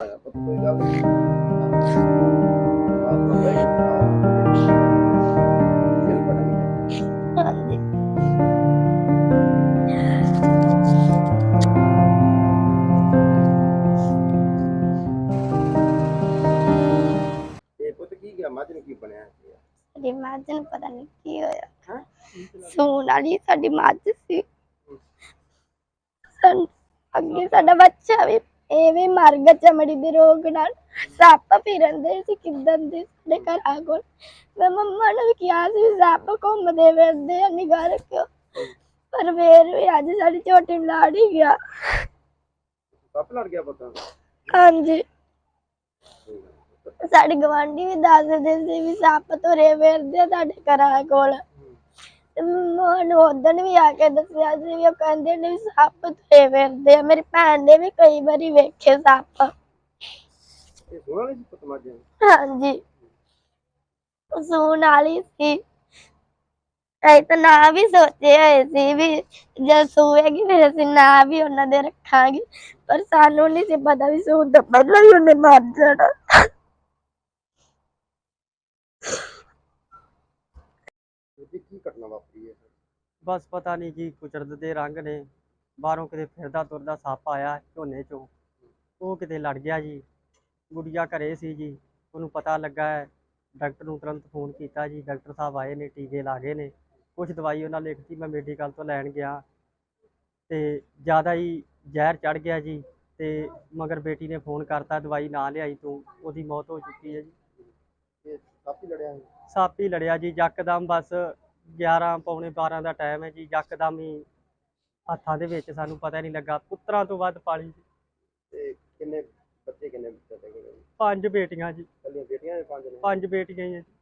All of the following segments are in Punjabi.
ਪੁੱਤ ਕੋਈ ਗੱਲ ਨਹੀਂ ਆਪ ਬੰਦਾ ਹੀ ਫਿਰ ਪੜਾਂਗੇ ਹਾਂਜੀ ਇਹ ਪੁੱਤ ਕੀ ਗਿਆ ਮੱਝ ਨੂੰ ਕੀ ਬਣਿਆ ਸੀ ਸਾਡੀ ਮੱਝ ਨੂੰ ਪਤਾ ਨਹੀਂ ਕੀ ਹੋਇਆ। ਹਾਂ? ਸੂਣ ਵਾਲੀ ਸਾਡੀ ਮੱਝ ਸੀ। ਸੰ ਅੱਗੇ ਸਾਡਾ ਬੱਚਾ ਵੀ ਇਹ ਵੀ ਮਰ ਗਿਆ ਚਮੜੀ ਦੇ ਰੋਗ ਨਾਲ। ਸੱਪ ਫਿਰਦੇ ਸੀ ਕਿਦਾਂ ਦੇ ਸਾਡੇ ਘਰ ਕੋਲ ਮੈਂ ਮੰਮਾ ਨੂੰ ਵੀ ਕਿਹਾ ਸੀ ਵੀ ਸੱਪ ਘੁੰਮਦੇ ਫਿਰਦੇ ਆ ਨਿਗਾਹ ਰੱਖਿਓ। ਪਰ ਫੇਰ ਵੀ ਅੱਜ ਸਾਡੀ ਛੋਟੀ ਬਲਾੜ ਹੀ ਗਿਆ। ਸੱਪ ਲੜ ਗਿਆ ਪੁੱਤ ਹਾਂਜੀ। ਸਾਡੇ ਗਵਾਂਢੀ ਵੀ ਦੱਸਦੇ ਸੀ ਵੀ ਸੱਪ ਤੁਰੇ ਫਿਰਦੇ ਆ ਸਾਡੇ ਘਰਾਂ ਕੋਲ। ਮੈਨੂੰ ਉਦਣ ਵੀ ਆ ਕੇ ਦੱਸਿਆ ਸੀ ਵੀ ਉਹ ਕਹਿੰਦੇ ਨੇ ਵੀ ਸੱਪ ਤੁਰੇ ਫਿਰਦੇ ਆ। ਮੇਰੀ ਭੈਣ ਨੇ ਵੀ ਕਈ ਵਾਰੀ ਵੇਖੇ ਸੱਪ। ਇਹ ਸੋਹਣਾ ਨਹੀਂ ਸੀ ਪੁੱਤ ਮੱਝ ਨੂੰ? ਹਾਂਜੀ ਸੂਣ ਵਾਲੀ ਸੀ। ਐ ਤਾਂ ਨਾ ਵੀ ਸੋਚੇ ਹੋਏ ਸੀ ਵੀ ਜਦ ਸੂਏਗੀ ਫਿਰ ਅਸੀਂ ਨਾ ਵੀ ਉਹਨਾਂ ਦੇ ਰੱਖਾਂਗੇ। ਪਰ ਸਾਨੂੰ ਨਹੀਂ ਸੀ ਪਤਾ ਵੀ ਸੂਣ ਤੋਂ ਪਹਿਲਾਂ ਹੀ ਉਹਨੇ ਮਰ ਜਾਣਾ ਇਹਦੀ ਕੀ ਘਟਨਾ ਵਾਪਰੀ ਹੈ ਬਸ ਪਤਾ ਨਹੀਂ ਕੀ ਕੁਦਰਤ ਦੇ ਰੰਗ ਨੇ। ਬਾਹਰੋਂ ਕਿਤੇ ਫਿਰਦਾ ਤੁਰਦਾ ਸੱਪ ਆਇਆ ਝੋਨੇ ਚੋਂ। ਉਹ ਕਿਤੇ ਲੜ ਗਿਆ ਜੀ। ਗੁੜੀਆ ਘਰੇ ਸੀ ਜੀ। ਉਹਨੂੰ ਪਤਾ ਲੱਗਾ ਹੈ। ਡਾਕਟਰ ਨੂੰ ਤੁਰੰਤ ਫੋਨ ਕੀਤਾ ਜੀ। ਡਾਕਟਰ ਸਾਹਿਬ ਆਏ ਨੇ ਟੀਕੇ ਲਾ ਗਏ ਨੇ। ਕੁਝ ਦਵਾਈ ਉਹਨਾਂ ਲਿਖਤੀ ਮੈਂ ਮੈਡੀਕਲ ਤੋਂ ਲੈਣ ਗਿਆ। ਤੇ ਜ਼ਿਆਦਾ ਹੀ ਜ਼ਹਿਰ ਚੜ ਗਿਆ ਜੀ। ਤੇ ਮਗਰ ਬੇਟੀ ਨੇ ਫੋਨ ਕਰਤਾ ਦਵਾਈ ਨਾ ਲਿਆਈ ਤੂੰ। ਉਹਦੀ ਮੌਤ ਹੋ ਚੁੱਕੀ ਹੈ ਜੀ। ਇਹ ਸੱਪ ਹੀ ਲੜਿਆ ਸੀ ਸੱਪ ਹੀ ਲੜਿਆ ਜੀ। ਯਕਦਮ ਬਸ 11 ਪੌਣੇ 12 ਦਾ ਟਾਈਮ ਹੈ ਜੀ ਯਕਦਮ ਹੀ ਹੱਥਾਂ ਦੇ ਵਿੱਚ ਸਾਨੂੰ ਪਤਾ ਨਹੀਂ ਲੱਗਾ ਪੁੱਤਰਾਂ ਤੋਂ ਵੱਧ ਪਾਲੀ ਜੀ। ਤੇ ਕਿੰਨੇ ਬੱਚੇ ਕਿੰਨੇ ਬੱਚੇ ਕੋਲ ਪੰਜ ਬੇਟੀਆਂ ਜੀ। ਕੱਲੀਆਂ ਬੇਟੀਆਂ ਨੇ ਪੰਜ ਨੇ? ਪੰਜ ਬੇਟੀਆਂ ਹੀ ਹੈ ਜੀ।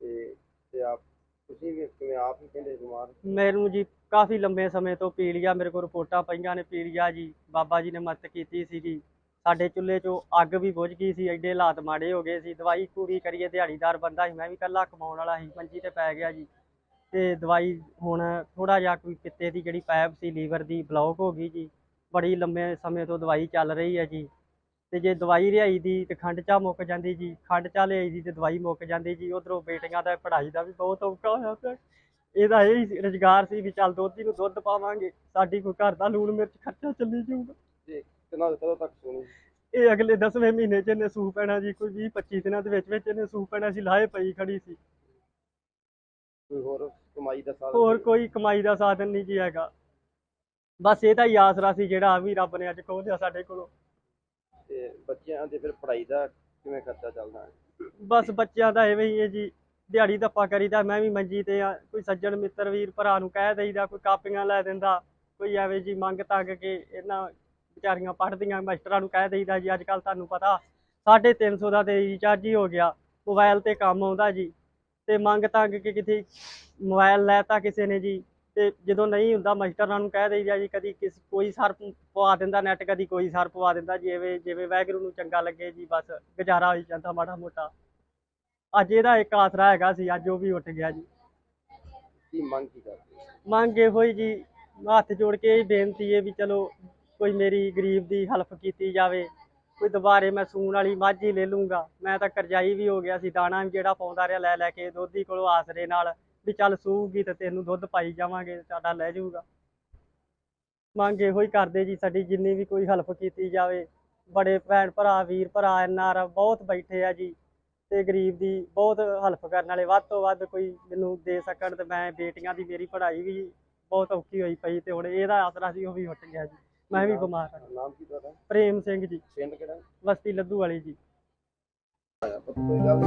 ਤੇ ਤੇ ਆਪ ਤੁਸੀਂ ਵੀ ਕਿਵੇਂ ਆਪ ਹੀ ਕਹਿੰਦੇ ਬਿਮਾਰ? ਮੈਨੂੰ ਜੀ ਕਾਫੀ ਲੰਬੇ ਸਮੇਂ ਤੋਂ ਪੀਲੀਆ ਮੇਰੇ ਕੋਲ ਰਿਪੋਰਟਾਂ ਪਈਆਂ ਨੇ ਪੀਲੀਆ ਜੀ। ਬਾਬਾ ਜੀ ਨੇ ਮਦਦ ਕੀਤੀ ਸੀਗੀ। ਸਾਡੇ ਚੁੱਲ੍ਹੇ 'ਚੋਂ ਅੱਗ ਵੀ ਬੁਝ ਗਈ ਸੀ ਐਡੇ ਹਾਲਾਤ ਮਾੜੇ ਹੋ ਗਏ ਸੀ। ਦਵਾਈ ਪੂਰੀ ਕਰੀਏ ਦਿਹਾੜੀਦਾਰ ਬੰਦਾ ਸੀ ਮੈਂ ਵੀ ਇਕੱਲਾ ਕਮਾਉਣ ਵਾਲਾ ਸੀ ਮੰਜੀ ਤੇ ਪੈ ਗਿਆ ਜੀ। ਤੇ ਦਵਾਈ ਹੁਣ ਥੋੜਾ ਜਿਹਾ ਕੋਈ ਪਿੱਤੇ ਦੀ ਜਿਹੜੀ ਪਾਈਪ ਸੀ ਲੀਵਰ ਦੀ ਬਲੌਕ ਹੋ ਗਈ ਜੀ। ਬੜੀ ਲੰਮੇ ਸਮੇਂ ਤੋਂ ਦਵਾਈ ਚੱਲ ਰਹੀ ਹੈ ਜੀ। ਤੇ ਜੇ ਦਵਾਈ ਲਿਆਈ ਦੀ ਤੇ ਖੰਡ ਚਾਹ ਮੁੱਕ ਜਾਂਦੀ ਜੀ। ਖੰਡ ਚਾਹ ਲਿਆਈ ਦੀ ਤੇ ਦਵਾਈ ਮੁੱਕ ਜਾਂਦੀ ਜੀ। ਉਧਰੋਂ ਬੇਟੀਆਂ ਦਾ ਪੜ੍ਹਾਈ ਦਾ ਵੀ ਬਹੁਤ ਔਖਾ ਹੋਇਆ ਪਿਆ। ਇਹਦਾ ਇਹ ਹੀ ਰੁਜ਼ਗਾਰ ਸੀ ਵੀ ਚੱਲ ਦੁੱਧ ਨੂੰ ਦੁੱਧ ਪਾਵਾਂਗੇ। ਸਾਡੀ ਕੋਈ ਘਰ ਦਾ ਲੂਣ ਮਿਰਚ ਖਰਚਾ ਚੱਲੀ ਜਾਊਗਾ। ਤੇ ਕਿੰਨਾ ਕਦੋਂ ਤੱਕ ਸੁਣੀ? ਇਹ ਅਗਲੇ 10ਵੇਂ ਮਹੀਨੇ 'ਚ ਇਹਨੇ ਸੂਹ ਪੈਣਾ ਜੀ। ਕੋਈ 20 25 ਦਿਨਾਂ ਦੇ ਵਿੱਚ ਵਿੱਚ ਇਹਨੇ ਸੂਹ ਪੈਣਾ ਸੀ। ਲਾਹੇ ਪਈ ਖੜੀ ਸੀ। ਕੋਈ ਹੋਰ ਕਮਾਈ ਦਾ ਸਾਧਨ ਹੋਰ ਨਹੀਂ? ਕੋਈ ਕਮਾਈ ਦਾ ਸਾਧਨ ਨਹੀਂ ਜੀ ਹੈਗਾ। ਬਸ ਇਹਦਾ ਹੀ ਆਸਰਾ ਸੀ ਜਿਹੜਾ ਵੀ ਰੱਬ ਨੇ ਅੱਜ ਖੋਹ ਲਿਆ ਸਾਡੇ ਕੋਲੋਂ। ਤੇ ਬੱਚਿਆਂ ਦੇ ਫਿਰ ਪੜ੍ਹਾਈ ਦਾ ਕਿਵੇਂ ਖਰਚਾ ਚੱਲਦਾ? ਹੈ ਬਸ ਬੱਚਿਆਂ ਦਾ ਐਵੇਂ ਹੀ ਹੈ ਜੀ। ਦਿਹਾੜੀ ਧੱਪਾ ਕਰੀਦਾ ਮੈਂ ਵੀ ਮੰਜੀ ਤੇ ਆ। ਕੋਈ ਸੱਜਣ ਮਿੱਤਰ ਵੀਰ ਭਰਾ ਨੂੰ ਕਹਿ ਦੇਈਦਾ ਕੋਈ ਕਾਪੀਆਂ ਲੈ ਦਿੰਦਾ ਕੋਈ ਐਵੇਂ ਜੀ ਮੰਗ ਤੱਕ ਕੇ ਇਹਨਾਂ ਵਿਚਾਰੀਆਂ ਪੜ੍ਹਦੀਆਂ ਮਾਸਟਰਾਂ ਨੂੰ ਕਹਿ ਦੇਈਦਾ ਜੀ ਅੱਜ ਕੱਲ ਤੁਹਾਨੂੰ ਪਤਾ 350 ਦਾ ਤੇ ਰਿਚਾਰਜ ਹੀ ਹੋ ਗਿਆ। ਮੋਬਾਈਲ ਤੇ ਕੰਮ ਆਉਂਦਾ ਜੀ। ਤੇ ਮੰਗ ਤੱਕ ਕੇ ਕਿਤੇ ਮੋਬਾਈਲ ਲੈਤਾ ਕਿਸੇ ਨੇ ਜੀ ਤੇ ਜਦੋਂ ਨਹੀਂ ਹੁੰਦਾ ਮਾਸਟਰਾਂ ਨੂੰ ਕਹਿ ਦੇਈਦਾ ਜੀ ਕਦੀ ਕਿਸ ਕੋਈ ਸਰ ਪਵਾ ਦਿੰਦਾ ਨੈਟ ਕਦੀ ਕੋਈ ਸਰ ਪਵਾ ਦਿੰਦਾ ਜਿਵੇਂ ਜਿਵੇਂ ਵਾਹਿਗੁਰੂ ਨੂੰ ਚੰਗਾ ਲੱਗੇ ਜੀ ਬਸ ਗੁਜ਼ਾਰਾ ਹੋਈ ਜਾਂਦਾ ਮਾੜਾ ਮੋਟਾ ਅੱਜ ਇਹਦਾ ਇੱਕ ਆਸਰਾ ਹੈਗਾ ਸੀ ਅੱਜ ਉਹ ਵੀ ਉੱਠ ਗਿਆ ਜੀ ਕੀ ਮੰਗ ਕੀ ਕਰਦੇ? ਮੰਗ ਇਹੋ ਹੀ ਜੀ ਹੱਥ ਜੋੜ ਕੇ ਇਹ ਬੇਨਤੀ ਹੈ ਵੀ ਚਲੋ ਕੋਈ ਮੇਰੀ ਗਰੀਬ ਦੀ ਹੈਲਪ ਕੀਤੀ ਜਾਵੇ ਕੋਈ ਦੁਬਾਰੇ ਮੈਂ ਸੂਣ ਵਾਲੀ ਮੱਝ ਹੀ ਲੈ ਲੂੰਗਾ ਮੈਂ ਤਾਂ ਕਰਜ਼ਾਈ ਵੀ ਹੋ ਗਿਆ ਸੀ, ਦਾਣਾ ਵੀ ਜਿਹੜਾ ਪਾਉਂਦਾ ਰਿਹਾ ਲੈ ਲੈ ਕੇ, ਦੋਧੀ ਕੋਲੋਂ ਆਸਰੇ ਨਾਲ ਵੀ ਚੱਲ ਸੂਗੀ ਤੇ ਤੈਨੂੰ ਦੁੱਧ ਪਾਈ ਜਾਵਾਂਗੇ, ਸਾਡਾ ਲੈ ਜਾਊਗਾ। ਮੰਗ ਇਹੋ ਹੀ ਕਰਦੇ ਜੀ ਸਾਡੀ, ਜਿੰਨੀ ਵੀ ਕੋਈ ਹੈਲਪ ਕੀਤੀ ਜਾਵੇ। ਬੜੇ ਭੈਣ ਭਰਾ, ਵੀਰ ਭਰਾ ਐਨਆਰ ਬਹੁਤ ਬੈਠੇ ਆ ਜੀ ਤੇ ਗਰੀਬ ਦੀ ਬਹੁਤ ਹੈਲਪ ਕਰਨ ਵਾਲੇ। ਵੱਧ ਤੋਂ ਵੱਧ ਕੋਈ ਮੈਨੂੰ ਦੇ ਸਕਣ ਤੇ ਮੈਂ ਬੇਟੀਆਂ ਦੀ ਮੇਰੀ ਪੜ੍ਹਾਈ ਵੀ ਬਹੁਤ ਔਖੀ ਹੋਈ ਪਈ ਤੇ ਹੁਣ ਇਹਦਾ ਆਸਰਾ ਸੀ, ਉਹ ਵੀ ਉੱਠ ਗਿਆ ਜੀ। ਮੈਂ ਵੀ ਬਿਮਾਰ ਹਾਂ। ਨਾਮ ਕੀ ਤੁਹਾਡਾ? ਪ੍ਰੇਮ ਸਿੰਘ ਜੀ। ਪਿੰਡ ਕਿਹੜਾ? ਬਸਤੀ ਲੱਦੂ ਵਾਲੀ ਜੀ। ਪੁੱਤ ਕੋਈ ਗੱਲ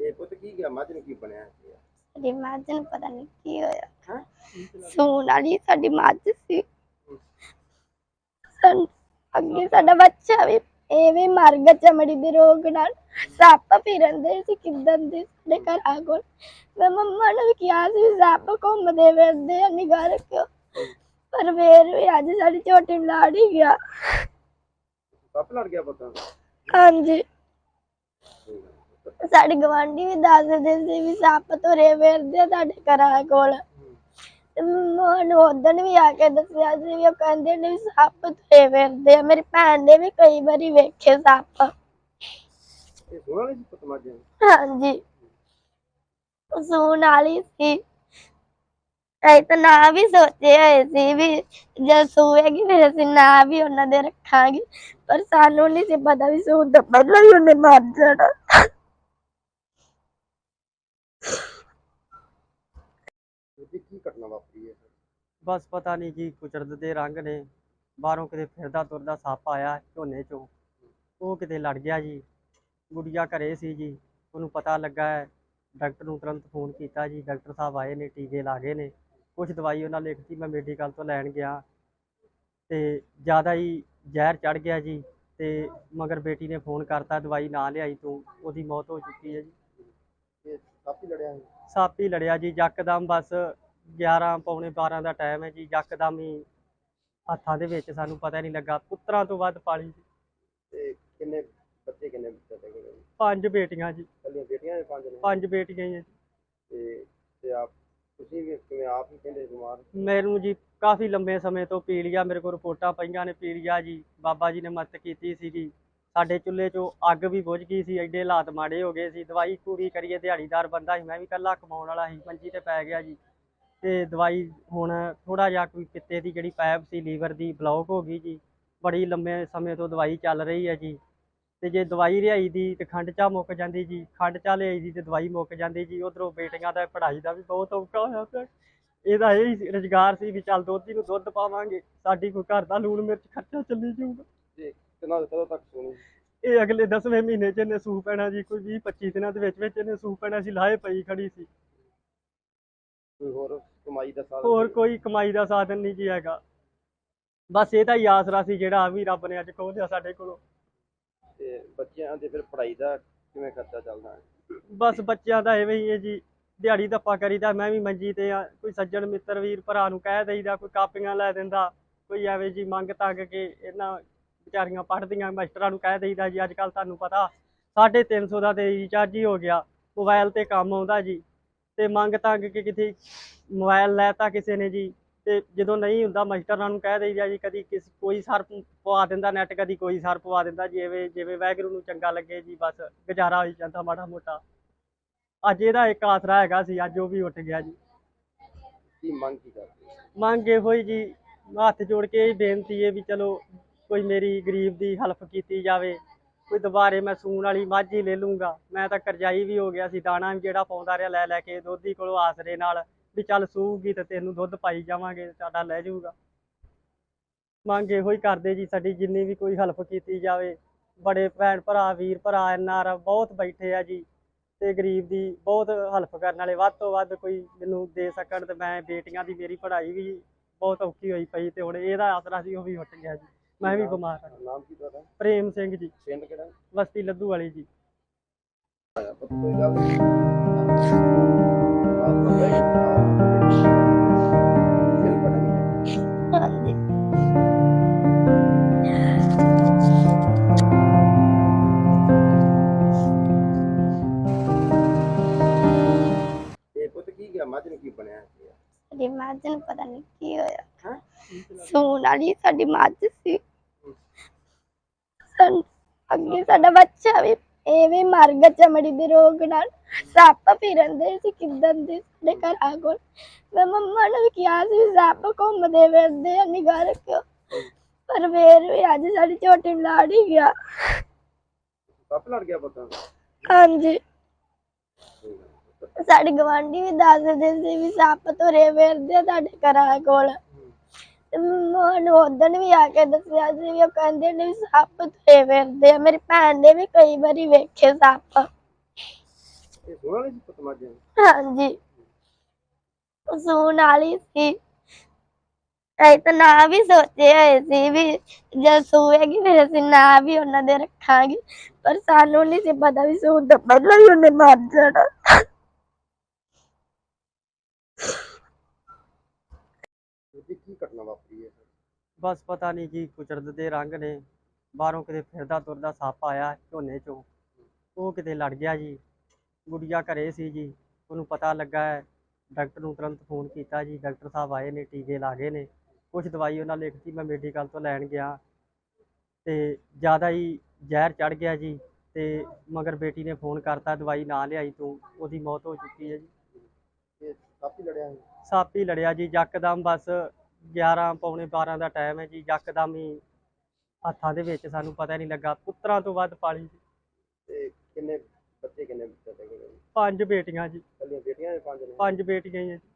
ਇਹ ਪੁੱਤ ਕੀ ਗਿਆ? ਮੱਝ ਨੂੰ ਕੀ ਬਣਿਆ? ਸੀ ਸਾਡੀ ਮੱਝ ਨੂੰ ਪਤਾ ਨਹੀਂ ਕੀ ਹੋਇਆ। ਹਾਂ? ਸੂਣ ਵਾਲੀ ਸਾਡੀ ਮੱਝ ਸੀ ਸੰ ਅੱਗੇ ਸਾਡਾ ਬੱਚਾ ਵੀ ਇਹ ਵੀ ਮਰ ਗਿਆ ਚਮੜੀ ਦੇ ਰੋਗ ਨਾਲ। ਸੱਪ ਫਿਰਦੇ ਸੀ ਕਿਦਾਂ ਦੇ ਸਾਡੇ ਘਰਾਂ ਕੋਲ। ਮੈਂ ਮੰਮਾ ਨੂੰ ਵੀ ਕਿਹਾ ਸੀ ਵੀ ਸੱਪ ਘੁੰਮਦੇ ਫਿਰਦੇ ਆ ਨਿਗਾਹ ਰੱਖਿਓ। ਪਰ ਫੇਰ ਵੀ ਅੱਜ ਸਾਡੀ ਛੋਟੀ ਬਲਾੜ ਹੀ ਗਿਆ। ਸੱਪ ਲੜ ਗਿਆ ਪਤਾ। ਹਾਂਜੀ। ਸਾਡੇ ਗਵਾਂਢੀ ਵੀ ਦੱਸਦੇ ਸੀ ਵੀ ਸੱਪ ਤੁਰੇ ਫਿਰਦੇ ਆ ਤੁਹਾਡੇ ਘਰਾਂ ਕੋਲ। ਮੈਨੂੰ ਉਦਣ ਵੀ ਆ ਕੇ ਦੱਸਿਆ ਸੀ ਵੀ ਉਹ ਕਹਿੰਦੇ ਨੇ ਵੀ ਸੱਪ ਤੁਰੇ ਫਿਰਦੇ ਆ। ਮੇਰੀ ਭੈਣ ਨੇ ਵੀ ਕਈ ਵਾਰੀ ਵੇਖੇ ਸੱਪ। ਇਹ ਸੋਹਣਾ ਨਹੀਂ ਹਾਂਜੀ। ਸੂਣ ਵਾਲੀ ਸੀ। ਐ ਤਾਂ ਨਾ ਵੀ ਸੋਚੇ ਹੋਏ ਸੀ ਵੀ ਜਦ ਸੂਏਗੀ ਫਿਰ ਅਸੀਂ ਨਾ ਵੀ ਉਹਨਾਂ ਦੇ ਰੱਖਾਂਗੇ। ਪਰ ਸਾਨੂੰ ਨਹੀਂ ਸੀ ਪਤਾ ਵੀ ਸੂਣ ਤੋਂ ਪਹਿਲਾਂ ਹੀ ਉਹਨੇ ਮਰ ਜਾਣਾ। ਜੀ ਕੀ ਘਟਨਾ ਵਾਪਰੀ ਹੈ ਬਸ ਪਤਾ ਨਹੀਂ ਕੀ ਕੁਦਰਤ ਦੇ ਰੰਗ ਨੇ। ਬਾਹਰੋਂ ਕਿਤੇ ਫਿਰਦਾ ਤੁਰਦਾ ਸੱਪ ਆਇਆ ਝੋਨੇ ਚੋਂ। ਉਹ ਕਿਤੇ ਲੜ ਗਿਆ ਜੀ। ਗੁੜੀਆ ਘਰੇ ਸੀ ਜੀ। ਉਹਨੂੰ ਪਤਾ ਲੱਗਾ ਹੈ। ਡਾਕਟਰ ਨੂੰ ਤੁਰੰਤ ਫੋਨ ਕੀਤਾ ਜੀ। ਡਾਕਟਰ ਸਾਹਿਬ ਆਏ ਨੇ, ਟੀਕੇ ਲਾ ਗਏ ਨੇ। ਕੁਝ ਦਵਾਈ ਉਹਨਾਂ ਲਿਖਤੀ, ਮੈਂ ਮੈਡੀਕਲ ਤੋਂ ਲੈਣ ਗਿਆ। ਤੇ ਜ਼ਿਆਦਾ ਹੀ ਜ਼ਹਿਰ ਚੜ ਗਿਆ ਜੀ। ਤੇ ਮਗਰ ਬੇਟੀ ਨੇ ਫੋਨ ਕਰਤਾ, ਦਵਾਈ ਨਾ ਲਿਆਈ ਤੂੰ, ਉਹਦੀ ਮੌਤ ਹੋ ਚੁੱਕੀ ਹੈ ਜੀ। ਸੱਪ ਹੀ ਲੜਿਆ ਸੀ? ਸੱਪ ਹੀ ਲੜਿਆ ਜੀ ਯਕਦਮ ਬਸ 11 ਪੌਣੇ 12 ਦਾ ਟਾਈਮ ਹੈ ਜੀ ਯਕਦਮ ਹੀ ਹੱਥਾਂ ਦੇ ਵਿੱਚ ਸਾਨੂੰ ਪਤਾ ਨਹੀਂ ਲੱਗਾ ਪੁੱਤਰਾਂ ਤੋਂ ਵੱਧ ਪਾਲੀ ਜੀ। ਤੇ ਕਿੰਨੇ ਬੱਚੇ ਕਿੰਨੇ ਬੱਚੇ ਹੈਗੇ ਨੇ ਪੰਜ ਬੇਟੀਆਂ ਜੀ। ਕੱਲੀਆਂ ਬੇਟੀਆਂ ਨੇ ਪੰਜ ਨੇ? ਪੰਜ ਬੇਟੀਆਂ ਹੀ ਹੈ ਜੀ। ਤੇ ਤੇ ਆਪ ਤੁਸੀਂ ਵੀ ਕਿਵੇਂ ਆਪ ਹੀ ਕਹਿੰਦੇ ਬਿਮਾਰ? ਮੈਨੂੰ ਜੀ ਕਾਫੀ ਲੰਬੇ ਸਮੇਂ ਤੋਂ ਪੀਲੀਆ ਮੇਰੇ ਕੋਲ ਰਿਪੋਰਟਾਂ ਪਈਆਂ ਨੇ ਪੀਲੀਆ ਜੀ ਬਾਬਾ ਜੀ ਨੇ ਮਦਦ ਕੀਤੀ ਸੀਗੀ। ਸਾਡੇ ਚੁੱਲ੍ਹੇ 'ਚੋਂ ਅੱਗ ਵੀ ਬੁਝ ਗਈ ਸੀ, ਐਡੇ ਹਾਲਾਤ ਮਾੜੇ ਹੋ ਗਏ ਸੀ। ਦਵਾਈ ਪੂਰੀ ਕਰੀਏ ਦਿਹਾੜੀਦਾਰ ਬੰਦਾ ਸੀ, ਮੈਂ ਵੀ ਇਕੱਲਾ ਕਮਾਉਣ ਵਾਲਾ ਸੀ ਮੰਜੀ ਤੇ ਪੈ ਗਿਆ ਜੀ। ਤੇ ਦਵਾਈ ਹੁਣ ਥੋੜਾ ਜਿਹਾ ਕੋਈ ਪਿੱਤੇ ਦੀ ਜਿਹੜੀ ਪਾਈਪ ਸੀ, ਲੀਵਰ ਦੀ ਬਲੌਕ ਹੋ ਗਈ ਜੀ। ਬੜੀ ਲੰਮੇ ਸਮੇਂ ਤੋਂ ਦਵਾਈ ਚੱਲ ਰਹੀ ਹੈ ਜੀ। ਤੇ ਜੇ ਦਵਾਈ ਲਿਆਈ ਦੀ ਤੇ ਖੰਡ ਚਾਹ ਮੁੱਕ ਜਾਂਦੀ ਜੀ, ਖੰਡ ਚਾਹ ਲਿਆਈ ਦੀ ਤੇ ਦਵਾਈ ਮੁੱਕ ਜਾਂਦੀ ਜੀ, ਉਧਰੋਂ ਬੇਟੀਆਂ ਦਾ ਪੜ੍ਹਾਈ ਦਾ ਵੀ ਬਹੁਤ ਔਖਾ ਹੋਇਆ ਪਿਆ। ਇਹਦਾ ਇਹ ਹੀ ਰੁਜ਼ਗਾਰ ਸੀ ਵੀ ਚੱਲ ਦੋਧੀ ਨੂੰ ਦੁੱਧ ਪਾਵਾਂਗੇ, ਸਾਡੀ ਕੋਈ ਘਰ ਦਾ ਲੂਣ ਮਿਰਚ ਖਰਚਾ ਚੱਲੀ ਜਾਊਗਾ। ਤੇ ਕਿੰਨਾ ਕਦੋਂ ਤੱਕ ਸੁਣੀ? ਇਹ ਅਗਲੇ 10ਵੇਂ ਮਹੀਨੇ 'ਚ ਇਹਨੇ ਸੂਹ ਪੈਣਾ ਜੀ ਕੋਈ 20 25 ਦਿਨਾਂ ਦੇ ਵਿੱਚ ਵਿੱਚ ਇਹਨੇ ਸੂਹ ਪੈਣਾ ਸੀ ਲਾਹੇ ਪਈ ਖੜੀ ਸੀ। ਕੋਈ ਹੋਰ ਕਮਾਈ ਦਾ ਸਾਧਨ ਹੋਰ ਸੀ? ਕੋਈ ਕਮਾਈ ਦਾ ਸਾਧਨ ਨਹੀਂ ਜੀ ਹੈਗਾ। ਬਸ ਇਹਦਾ ਹੀ ਆਸਰਾ ਸੀ ਜਿਹੜਾ ਆ ਵੀ ਰੱਬ ਨੇ ਅੱਜ ਖੋਹ ਲਿਆ ਸਾਡੇ ਕੋਲੋਂ। ਤੇ ਬੱਚਿਆਂ ਦੇ ਫਿਰ ਪੜ੍ਹਾਈ ਦਾ ਕਿਵੇਂ ਖਰਚਾ ਚੱਲਦਾ ਹੈ? ਬਸ ਬੱਚਿਆਂ ਦਾ ਐਵੇਂ ਹੀ ਹੈ ਜੀ ਦਿਹਾੜੀ ਧੱਪਾ ਕਰੀਦਾ ਮੈਂ ਵੀ ਮੰਜੀ ਤੇ ਆ ਕੋਈ ਸੱਜਣ ਮਿੱਤਰ ਵੀਰ ਭਰਾ ਨੂੰ ਕਹਿ ਦੇਈਦਾ ਕੋਈ ਕਾਪੀਆਂ ਲੈ ਦਿੰਦਾ ਕੋਈ ਐਵੇਂ ਜੀ ਮੰਗ ਤੱਕ ਕੇ ਇਹਨਾਂ ਵਿਚਾਰੀਆਂ ਪੜ੍ਹਦੀਆਂ ਮਾਸਟਰਾਂ ਨੂੰ ਕਹਿ ਦੇਈਦਾ ਜੀ ਅੱਜ ਕੱਲ ਤੁਹਾਨੂੰ ਪਤਾ 350 ਦਾ ਤੇ ਰੀਚਾਰਜ ਹੀ ਹੋ ਗਿਆ। ਮੋਬਾਈਲ ਤੇ ਕੰਮ ਆਉਂਦਾ ਜੀ। ਤੇ ਮੰਗ ਤੱਕ ਕੇ ਕਿਤੇ ਮੋਬਾਈਲ ਲੈਤਾ ਕਿਸੇ ਨੇ ਜੀ। ਤੇ ਜਦੋਂ ਨਹੀਂ ਹੁੰਦਾ ਮਾਸਟਰਾਂ ਨੂੰ ਕਹਿ ਦੇਈਦਾ ਜੀ ਕਦੀ ਕਿਸ ਕੋਈ ਸਰ ਪਵਾ ਦਿੰਦਾ ਨੈਟ ਕਦੀ ਕੋਈ ਸਰ ਪਵਾ ਦਿੰਦਾ ਜੀ ਐਵੇਂ ਜਿਵੇਂ ਵਾਹਿਗੁਰੂ ਨੂੰ ਚੰਗਾ ਲੱਗੇ ਜੀ ਬਸ ਗੁਜ਼ਾਰਾ ਹੋਈ ਜਾਂਦਾ ਮਾੜਾ ਮੋਟਾ। ਅੱਜ ਇਹਦਾ ਇੱਕ ਆਸਰਾ ਹੈਗਾ ਸੀ ਅੱਜ ਉਹ ਵੀ ਉੱਠ ਗਿਆ ਜੀ। ਕੀ ਮੰਗ ਕੀ ਕਰਦੇ? ਹੋ? ਮੰਗ ਇਹੋ ਹੀ ਜੀ ਹੱਥ ਜੋੜ ਕੇ ਇਹ ਬੇਨਤੀ ਹੈ ਵੀ ਚਲੋ ਕੋਈ ਮੇਰੀ ਗਰੀਬ ਦੀ ਹੈਲਪ ਕੀਤੀ ਜਾਵੇ, ਕੋਈ ਦੁਬਾਰੇ ਮੈਂ ਸੂਣ ਵਾਲੀ ਮੱਝ ਹੀ ਲੈ ਲੂੰਗਾ ਮੈਂ ਤਾਂ ਕਰਜ਼ਾਈ ਵੀ ਹੋ ਗਿਆ ਸੀ, ਦਾਣਾ ਵੀ ਜਿਹੜਾ ਪਾਉਂਦਾ ਰਿਹਾ ਲੈ ਲੈ ਕੇ ਦੋਧੀ ਕੋਲੋਂ ਆਸਰੇ ਨਾਲ ਵੀ ਚੱਲ ਸੂਗੀ ਤੇ ਤੈਨੂੰ ਦੁੱਧ ਪਾਈ ਜਾਵਾਂਗੇ, ਸਾਡਾ ਲੈ ਜਾਊਗਾ। ਮੰਗ ਇਹੋ ਹੀ ਕਰਦੇ ਜੀ ਸਾਡੀ ਜਿੰਨੀ ਵੀ ਕੋਈ ਹੈਲਪ ਕੀਤੀ ਜਾਵੇ। ਬੜੇ ਭੈਣ ਭਰਾ, ਵੀਰ ਭਰਾ ਐਨਆਰ ਬਹੁਤ ਬੈਠੇ ਆ ਜੀ ਤੇ ਗਰੀਬ ਦੀ ਬਹੁਤ ਹੈਲਪ ਕਰਨ ਵਾਲੇ। ਵੱਧ ਤੋਂ ਵੱਧ ਕੋਈ ਮੈਨੂੰ ਦੇ ਸਕਣ ਤੇ ਮੈਂ ਬੇਟੀਆਂ ਦੀ ਮੇਰੀ ਪੜ੍ਹਾਈ ਵੀ ਬਹੁਤ ਔਖੀ ਹੋਈ ਪਈ ਤੇ ਹੁਣ ਇਹਦਾ ਆਸਰਾ ਸੀ, ਉਹ ਵੀ ਉੱਠ ਗਿਆ ਜੀ। ਮੈਂ ਵੀ ਬਿਮਾਰ ਹਾਂ। ਨਾਮ ਕੀ ਤੁਹਾਡਾ? ਪ੍ਰੇਮ ਸਿੰਘ ਜੀ। ਪਿੰਡ ਕਿਹੜਾ? ਬਸਤੀ ਲੱਦੂ ਵਾਲੀ ਜੀ। ਪੁੱਤ ਕੋਈ ਗੱਲ ਇਹ ਪੁੱਤ ਕੀ ਗਿਆ? ਮੱਝ ਨੂੰ ਕੀ ਸਾਡੀ ਮੱਝ ਨੂੰ ਪਤਾ ਨਹੀਂ ਕੀ ਹੋਇਆ। ਸੂਣ ਵਾਲੀ ਸਾਡੀ ਮੱਝ ਸੀ। ਸਾਨੂੰ ਅੱਗੇ ਸਾਡਾ ਬੱਚਾ ਵੀ ਇਹ ਵੀ ਮਰ ਗਿਆ ਚਮੜੀ ਦੇ ਰੋਗ ਨਾਲ। ਸੱਪ ਫਿਰਦੇ ਸੀ ਕਿੱਦਣ ਦੇ ਸਾਡੇ ਘਰਾਂ ਕੋਲ ਮੈਂ ਮੰਮਾ ਨੂੰ ਵੀ ਕਿਹਾ ਸੀ ਵੀ ਸੱਪ ਘੁੰਮਦੇ ਫਿਰਦੇ ਆ ਨਿਗਾਹ ਰੱਖਿਓ ਪਰ ਫੇਰ ਵੀ ਅੱਜ ਸਾਡੀ ਝੋਟੀ ਨੂੰ ਲੜ ਹੀ ਗਿਆ। ਸੱਪ ਲੜ ਗਿਆ ਪਤਾ। ਹਾਂਜੀ। ਸਾਡੇ ਗਵਾਂਢੀ ਵੀ ਦੱਸਦੇ ਸੀ ਵੀ ਸੱਪ ਤੁਰੇ ਫਿਰਦੇ ਸਾਡੇ ਘਰਾਂ ਕੋਲ। ਮੈਨੂੰ ਉਦਣ ਵੀ ਆ ਕੇ ਦੱਸਿਆ ਸੀ ਵੀ ਉਹ ਕਹਿੰਦੇ ਨੇ ਵੀ ਸੱਪ ਤੁਰੇ ਫਿਰਦੇ ਆ। ਮੇਰੀ ਭੈਣ ਨੇ ਵੀ ਕਈ ਵਾਰੀ ਵੇਖੇ ਸੱਪ। ਇਹ ਸੋਹਣਾ ਨਹੀਂ ਸੀ ਪਤਮਾਜੇ ਹਾਂਜੀ। ਸੂਣ ਵਾਲੀ ਸੀ। ਐ ਤਾਂ ਨਾ ਵੀ ਸੋਚੇ ਹੋਏ ਸੀ ਵੀ ਜਦ ਸੂਏਗੀ ਫਿਰ ਅਸੀਂ ਨਾ ਵੀ ਉਹਨਾਂ ਦੇ ਰੱਖਾਂਗੇ। ਪਰ ਸਾਨੂੰ ਨਹੀਂ ਸੀ ਪਤਾ ਵੀ ਸੂਣ ਤੋਂ ਪਹਿਲਾਂ ਹੀ ਉਹਨੇ ਮਰ ਜਾਣਾ ਜੀ ਕੀ ਘਟਨਾ ਵਾਪਰੀ ਹੈ ਬਸ ਪਤਾ ਨਹੀਂ ਕੀ ਕੁਦਰਤ ਦੇ ਰੰਗ ਨੇ। ਬਾਹਰੋਂ ਕਿਤੇ ਫਿਰਦਾ ਤੁਰਦਾ ਸੱਪ ਆਇਆ ਝੋਨੇ ਚੋਂ। ਉਹ ਕਿਤੇ ਲੜ ਗਿਆ ਜੀ। ਗੁੜੀਆ ਘਰੇ ਸੀ ਜੀ। ਉਹਨੂੰ ਪਤਾ ਲੱਗਾ ਹੈ। ਡਾਕਟਰ ਨੂੰ ਤੁਰੰਤ ਫੋਨ ਕੀਤਾ ਜੀ। ਡਾਕਟਰ ਸਾਹਿਬ ਆਏ ਨੇ ਟੀਕੇ ਲਾ ਗਏ ਨੇ। ਕੁਝ ਦਵਾਈ ਉਹਨਾਂ ਲਿਖਤੀ ਮੈਂ ਮੈਡੀਕਲ ਤੋਂ ਲੈਣ ਗਿਆ। ਤੇ ਜ਼ਿਆਦਾ ਹੀ ਜ਼ਹਿਰ ਚੜ ਗਿਆ ਜੀ। ਤੇ ਮਗਰ ਬੇਟੀ ਨੇ ਫੋਨ ਕਰਤਾ ਦਵਾਈ ਨਾ ਲਿਆਈ ਤੂੰ। ਉਹਦੀ ਮੌਤ ਹੋ ਚੁੱਕੀ ਹੈ ਜੀ। ਕਾਫੀ ਲੜਿਆ ਸੱਪ ਹੀ ਲੜਿਆ ਜੀ। ਯਕਦਮ ਬਸ 11 ਪੌਣੇ 12 ਦਾ ਟਾਈਮ ਹੈ ਜੀ ਯਕਦਮ ਹੀ ਹੱਥਾਂ ਦੇ ਵਿੱਚ ਸਾਨੂੰ ਪਤਾ ਨਹੀਂ ਲੱਗਾ। ਪੁੱਤਰਾਂ ਤੋਂ ਵੱਧ ਪਾਲੀ ਜੀ। ਤੇ ਕਿੰਨੇ ਬੱਚੇ ਕਿੰਨੇ ਬੱਚੇ ਕੋਲ ਪੰਜ ਬੇਟੀਆਂ ਜੀ। ਕੱਲੀਆਂ ਬੇਟੀਆਂ ਨੇ ਪੰਜ ਨੇ? ਪੰਜ ਬੇਟੀਆਂ ਹੀ ਹੈ ਜੀ।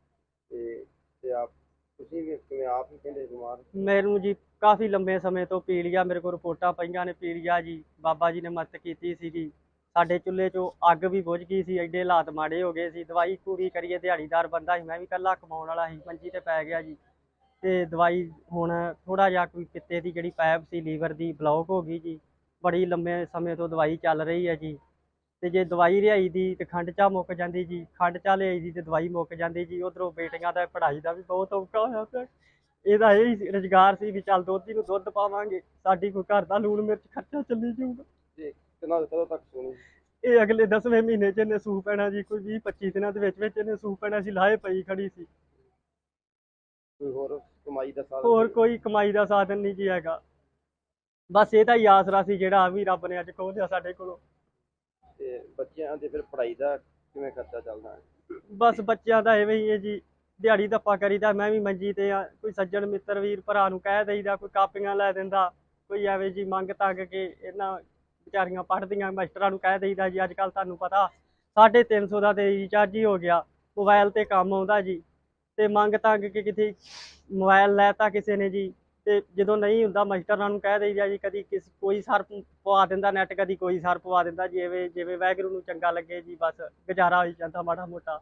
ਤੇ ਤੇ ਆਪ ਤੁਸੀਂ ਵੀ ਕਿਵੇਂ ਆਪ ਹੀ ਕਹਿੰਦੇ ਬਿਮਾਰ? ਮੈਨੂੰ ਜੀ ਕਾਫੀ ਲੰਬੇ ਸਮੇਂ ਤੋਂ ਪੀਲੀਆ ਮੇਰੇ ਕੋਲ ਰਿਪੋਰਟਾਂ ਪਈਆਂ ਨੇ। ਪੀਲੀਆ ਜੀ ਬਾਬਾ ਜੀ ਨੇ ਮਦਦ ਕੀਤੀ ਸੀਗੀ। ਸਾਡੇ ਚੁੱਲ੍ਹੇ 'ਚੋਂ ਅੱਗ ਵੀ ਬੁਝ ਗਈ ਸੀ ਐਡੇ ਹਾਲਾਤ ਮਾੜੇ ਹੋ ਗਏ ਸੀ। ਦਵਾਈ ਪੂਰੀ ਕਰੀਏ ਦਿਹਾੜੀਦਾਰ ਬੰਦਾ ਸੀ ਮੈਂ ਵੀ ਇਕੱਲਾ ਕਮਾਉਣ ਵਾਲਾ ਸੀ। ਮੰਜੀ ਤੇ ਪੈ ਗਿਆ ਜੀ। ਤੇ ਦਵਾਈ ਹੁਣ ਥੋੜਾ ਜਿਹਾ ਕੋਈ ਪਿੱਤੇ ਦੀ ਜਿਹੜੀ ਪਾਈਪ ਸੀ ਲੀਵਰ ਦੀ ਬਲੌਕ ਹੋ ਗਈ ਜੀ। ਬੜੀ ਲੰਬੇ ਸਮੇਂ ਤੋਂ ਦਵਾਈ ਚੱਲ ਰਹੀ ਹੈ ਜੀ। ਤੇ ਜੇ ਦਵਾਈ ਲਿਆਈ ਦੀ ਤੇ ਖੰਡ ਚਾਹ ਮੁੱਕ ਜਾਂਦੀ ਜੀ। ਖੰਡ ਚਾਹ ਲਿਆਈ ਦੀ ਤੇ ਦਵਾਈ ਮੁੱਕ ਜਾਂਦੀ ਜੀ। ਉਧਰੋਂ ਬੇਟੀਆਂ ਦਾ ਪੜ੍ਹਾਈ ਦਾ ਵੀ ਬਹੁਤ ਔਖਾ ਹੋਇਆ ਪਿਆ। ਇਹਦਾ ਇਹ ਰੁਜ਼ਗਾਰ ਸੀ ਵੀ ਚੱਲ ਦੋਧੀ ਨੂੰ ਦੁੱਧ ਪਾਵਾਂਗੇ। ਸਾਡੀ ਕੋਈ ਘਰ ਦਾ ਲੂਣ ਮਿਰਚ ਖਰਚਾ ਚੱਲੀ ਜਾਊਗਾ। ਤੇ ਕਿੰਨਾ ਕਦੋਂ ਤੱਕ ਸੁਣੀ? ਇਹ ਅਗਲੇ 10ਵੇਂ ਮਹੀਨੇ 'ਚ ਇਹਨੇ ਸੂਹ ਪੈਣਾ ਜੀ। ਕੋਈ 20 25 ਦਿਨਾਂ ਦੇ ਵਿੱਚ ਵਿੱਚ ਇਹਨੇ ਸੂਹ ਪੈਣਾ ਸੀ। ਲਾਹੇ ਪਈ ਖੜੀ ਸੀ। ਕੋਈ ਹੋਰ ਕਮਾਈ ਦਾ ਸਾਧਨ ਹੋਰ ਕੋਈ ਕਮਾਈ ਦਾ ਸਾਧਨ ਨਹੀਂ ਜੀ ਹੈਗਾ। ਬਸ ਇਹ ਤਾਂ ਹੀ ਆਸਰਾ ਸੀ ਜਿਹੜਾ ਵੀ ਰੱਬ ਨੇ ਅੱਜ ਖੋਹ ਲਿਆ ਸਾਡੇ ਕੋਲੋਂ। ਤੇ ਬੱਚਿਆਂ ਦੇ ਫਿਰ ਪੜ੍ਹਾਈ ਦਾ ਕਿਵੇਂ ਖਰਚਾ ਚੱਲਦਾ ਹੈ? ਬਸ ਬੱਚਿਆਂ ਦਾ ਐਵੇਂ ਹੀ ਹੈ ਜੀ। ਦਿਹਾੜੀ ਧੱਪਾ ਕਰੀਦਾ ਮੈਂ ਵੀ ਮੰਜੀ ਤੇ ਆ। ਕੋਈ ਸੱਜਣ ਮਿੱਤਰ ਵੀਰ ਭਰਾ ਨੂੰ ਕਹਿ ਦੇਈਦਾ ਕੋਈ ਕਾਪੀਆਂ ਲੈ ਦਿੰਦਾ ਕੋਈ ਐਵੇਂ ਜੀ ਮੰਗ ਤੱਕ ਕੇ ਇਹਨਾਂ ਵਿਚਾਰੀਆਂ ਪੜ੍ਹਦੀਆਂ ਮਾਸਟਰਾਂ ਨੂੰ ਕਹਿ ਦੇਈਦਾ ਜੀ ਅੱਜ ਕੱਲ ਤੁਹਾਨੂੰ ਪਤਾ 350 ਦਾ ਤੇ ਰੀਚਾਰਜ ਹੀ ਹੋ ਗਿਆ। ਮੋਬਾਈਲ ਤੇ ਕੰਮ ਆਉਂਦਾ ਜੀ। ਤੇ ਮੰਗ ਤੱਕ ਕੇ ਕਿਤੇ ਮੋਬਾਈਲ ਲੈਤਾ ਕਿਸੇ ਨੇ ਜੀ ਤੇ ਜਦੋਂ ਨਹੀਂ ਹੁੰਦਾ ਮਾਸਟਰਾਂ ਨੂੰ ਕਹਿ ਦੇਈਦਾ ਜੀ ਕਦੀ ਕਿਸ ਕੋਈ ਸਰ ਪਵਾ ਦਿੰਦਾ ਨੈਟ ਕਦੀ ਕੋਈ ਸਰ ਪਵਾ ਦਿੰਦਾ ਜਿਵੇਂ ਜਿਵੇਂ ਵਾਹਿਗੁਰੂ ਨੂੰ ਚੰਗਾ ਲੱਗੇ ਜੀ ਬਸ ਗੁਜ਼ਾਰਾ ਹੋਈ ਜਾਂਦਾ ਮਾੜਾ ਮੋਟਾ।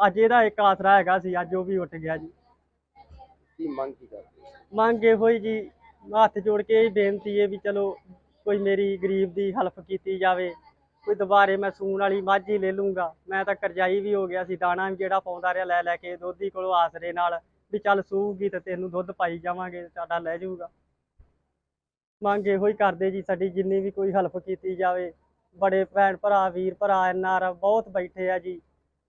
ਅੱਜ ਇਹਦਾ ਇੱਕ ਆਸਰਾ ਹੈਗਾ ਸੀ ਅੱਜ ਉਹ ਵੀ ਉੱਠ ਗਿਆ ਜੀ। ਕੀ ਮੰਗ ਕੀ ਕਰਦੇ ਮੰਗ ਇਹੋ ਹੀ ਜੀ ਹੱਥ ਜੋੜ ਕੇ ਇਹ ਬੇਨਤੀ ਹੈ ਵੀ ਚਲੋ ਕੋਈ ਮੇਰੀ ਗਰੀਬ ਦੀ ਹੈਲਪ ਕੀਤੀ ਜਾਵੇ ਕੋਈ ਦੁਬਾਰੇ ਮੈਂ ਸੂਣ ਵਾਲੀ ਮੱਝ ਹੀ ਲੈ ਲੂੰਗਾ। ਮੈਂ ਤਾਂ ਕਰਜ਼ਾਈ ਵੀ ਹੋ ਗਿਆ ਸੀ, ਦਾਣਾ ਵੀ ਜਿਹੜਾ ਪਾਉਂਦਾ ਰਿਹਾ ਲੈ ਲੈ ਕੇ, ਦੋਧੀ ਕੋਲੋਂ ਆਸਰੇ ਨਾਲ ਵੀ ਚੱਲ ਸੂਗੀ ਤੇ ਤੈਨੂੰ ਦੁੱਧ ਪਾਈ ਜਾਵਾਂਗੇ ਸਾਡਾ ਲੈ ਜਾਊਗਾ। ਮੰਗ ਇਹੋ ਹੀ ਕਰਦੇ ਜੀ, ਸਾਡੀ ਜਿੰਨੀ ਵੀ ਕੋਈ ਹੈਲਪ ਕੀਤੀ ਜਾਵੇ। ਬੜੇ ਭੈਣ ਭਰਾ, ਵੀਰ ਭਰਾ ਐਨਆਰ ਬਹੁਤ ਬੈਠੇ ਆ ਜੀ,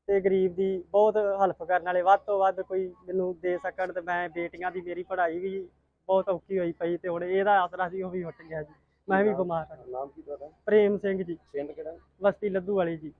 ਤੇ ਗਰੀਬ ਦੀ ਬਹੁਤ ਹੈਲਪ ਕਰਨ ਵਾਲੇ। ਵੱਧ ਤੋਂ ਵੱਧ ਕੋਈ ਮੈਨੂੰ ਦੇ ਸਕਣ ਤੇ ਮੈਂ ਬੇਟੀਆਂ ਦੀ ਮੇਰੀ ਪੜ੍ਹਾਈ ਵੀ ਬਹੁਤ ਔਖੀ ਹੋਈ ਪਈ ਤੇ ਹੁਣ ਇਹਦਾ ਆਸਰਾ ਸੀ, ਉਹ ਵੀ ਉੱਠ ਗਿਆ ਜੀ। ਮੈਂ ਵੀ ਬਿਮਾਰ ਹਾਂ। ਨਾਮ ਕੀ ਤੁਹਾਡਾ? ਪ੍ਰੇਮ ਸਿੰਘ ਜੀ। ਪਿੰਡ ਕਿਹੜਾ? ਬਸਤੀ ਲੱਧੂ ਵਾਲੀ ਜੀ।